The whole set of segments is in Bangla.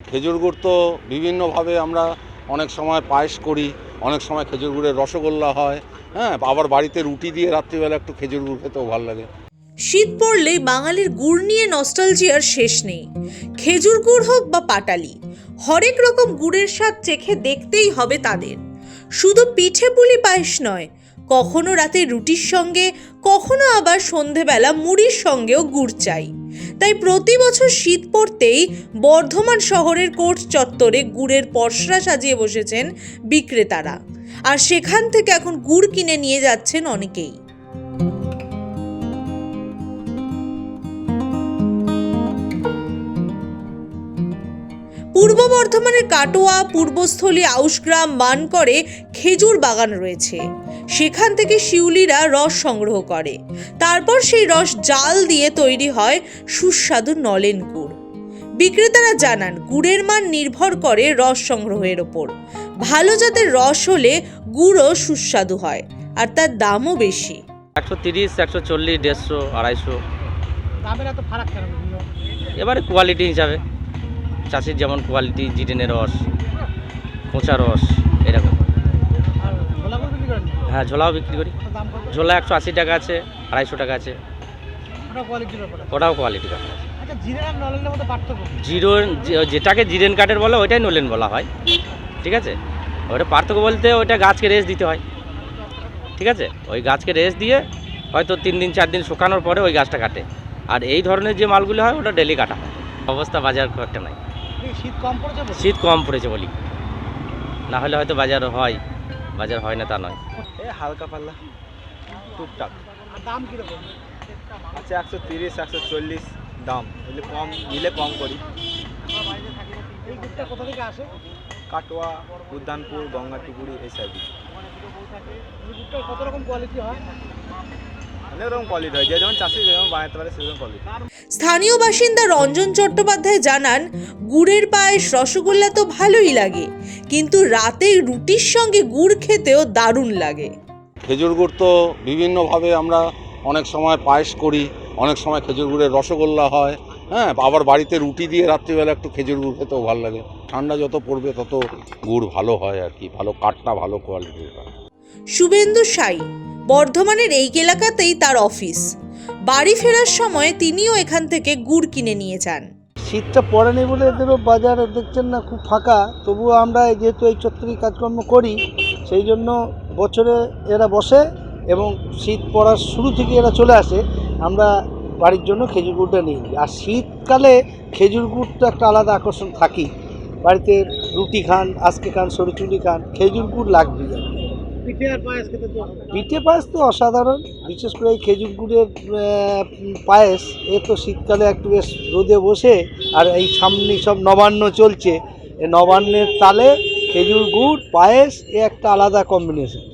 খেজুর গুড় তো বিভিন্নভাবে আমরা অনেক সময় পায়েস করি, অনেক সময় খেজুর গুড়ের রসগোল্লা হয় হ্যাঁ আবার বাড়িতে রুটি দিয়ে রাত্রিবেলা একটু খেজুর গুড় খেতেও ভালো লাগে। শীত পড়লেই বাঙালির গুড় নিয়ে নস্টালজিয়ার শেষ নেই। খেজুর গুড় হোক বা পাটালি, হরেক রকম গুড়ের স্বাদ চেখে দেখতেই হবে তাদের। শুধু পিঠে পুলি পায়েস নয় কখনো রাতে রুটির সঙ্গে, কখনো আবার সন্ধেবেলা মুড়ির সঙ্গেও গুড় চাই। তাই প্রতি বছর শীত পড়তেই বর্ধমান শহরের কোর্ট চত্বরে গুড়ের পসরা সাজিয়ে বসেছেন বিক্রেতারা। আর সেখান থেকে এখন গুড় কিনে নিয়ে যাচ্ছেন অনেকেই। পূর্ব বর্ধমানের কাটোয়া পূর্বস্থলী আউশগ্রাম মানকরে খেজুর বাগান রয়েছে। সেখান থেকে শিউলিরা রস সংগ্রহ করে। তারপর সেই রস জাল দিয়ে তৈরি হয় সুস্বাদু নলেন গুড়। বিক্রেতারা জানান গুড়ের মান নির্ভর করে রস সংগ্রহের ওপর। ভালো জাতের রস হলে গুড়ও সুস্বাদু হয় আর তার দামও বেশি। একশো তিরিশ একশো চল্লিশ দেড়শো আড়াইশো। দামের এত ফারাক এবারে কোয়ালিটি হিসাবে। চাষির যেমন কোয়ালিটি জিরেনের রস কোঁচা রস, এরকম। হ্যাঁ ঝোলাও বিক্রি করি। ঝোলা একশো আশি টাকা আছে, আড়াইশো টাকা আছে। ওটাও কোয়ালিটি জিরে, যেটাকে জিরেন কাঠের বলে, ওইটাই নলেন বলা হয়। ঠিক আছে? ওটা পার্থক্য বলতে ওইটা গাছকে রেস্ট দিতে হয়। ঠিক আছে? ওই গাছকে রেস্ট দিয়ে হয়তো তিন দিন, চার দিন শুকানোর পরে ওই গাছটা কাটে। আর এই ধরনের যে মালগুলো হয়, ওটা ডেলি কাটা হয়। অবস্থা বাজার খুব একটা নাই। শীত কম পড়েছে শীত কম পড়েছে বলি। না হলে হয়তো বাজার হয় বাজার হয় না তা নয়। এই হালকা পাল্লা টুকটাক। দাম কীরকম? আছে একশো তিরিশ একশো চল্লিশ দাম। এগুলো কম নিলে কম করি। এই গুড়টা কোথা থেকে আসে? কাটোয়া উদ্যানপুর গঙ্গাটুকুরি এই সাইডে এই কত রকম কোয়ালিটি হয়? অনেক কোয়ালিটি হয়। যে যেমন চাষি যেমন বানাতে পারে সেরকম কোয়ালিটি স্থানীয় বাসিন্দা রঞ্জন চট্টোপাধ্যায় জানান গুড়ের পায়েস রসগোল্লা তো ভালোই লাগে কিন্তু রাতে রুটির সঙ্গে গুড় খেতেও দারুণ লাগে। খেজুর গুড় তো বিভিন্নভাবে আমরা অনেক সময় পায়েস করি অনেক সময় খেজুর গুড়ের রসগোল্লা হয় হ্যাঁ আবার বাড়িতে রুটি দিয়ে রাত্রিবেলা একটু খেজুর গুড় খেতেও ভালো লাগে। ঠান্ডা যত পড়বে তত গুড় ভালো হয় আর কি ভালো কাঠটা ভালো কোয়ালিটির হয়। শুভেন্দু সাই বর্ধমানের এই এলাকাতেই তার অফিস। বাড়ি ফেরার সময় তিনিও এখান থেকে গুড় কিনে নিয়ে যান। শীতটা পড়েনি বলে এদেরও বাজার দেখছেন না, খুব ফাঁকা। তবুও আমরা যেহেতু এই চত্বরি কাজকর্ম করি, সেই জন্য বছরে এরা বসে এবং শীত পড়ার শুরু থেকে এরা চলে আসে, আমরা বাড়ির জন্য খেজুর গুড়টা নিয়ে আর শীতকালে খেজুর গুড়টা একটা আলাদা আকর্ষণ থাকি বাড়িতে রুটি খান, আজকে খান সরিচুরি খান, খেজুর গুড় কি। পিঠে পায়েস তো পিঠে পায়েস তো অসাধারণ বিশেষ করে এই খেজুর গুড়ের পায়েস এ তো শীতকালে একটু বেশ রোদে বসে আর এই সামনে সব নবান্ন চলছে নবান্নের তালে খেজুর গুড় পায়েস এ একটা আলাদা কম্বিনেশন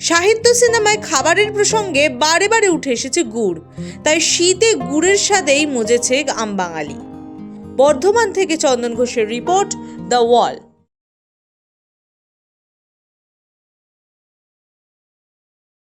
সাহিত্য সিনেমায় খাবারের প্রসঙ্গে বারে বারে উঠে এসেছে গুড় তাই শীতে গুড়ের স্বাদেই মজেছে আম বাঙালি। বর্ধমান থেকে চন্দন ঘোষের রিপোর্ট দ্য ওয়াল।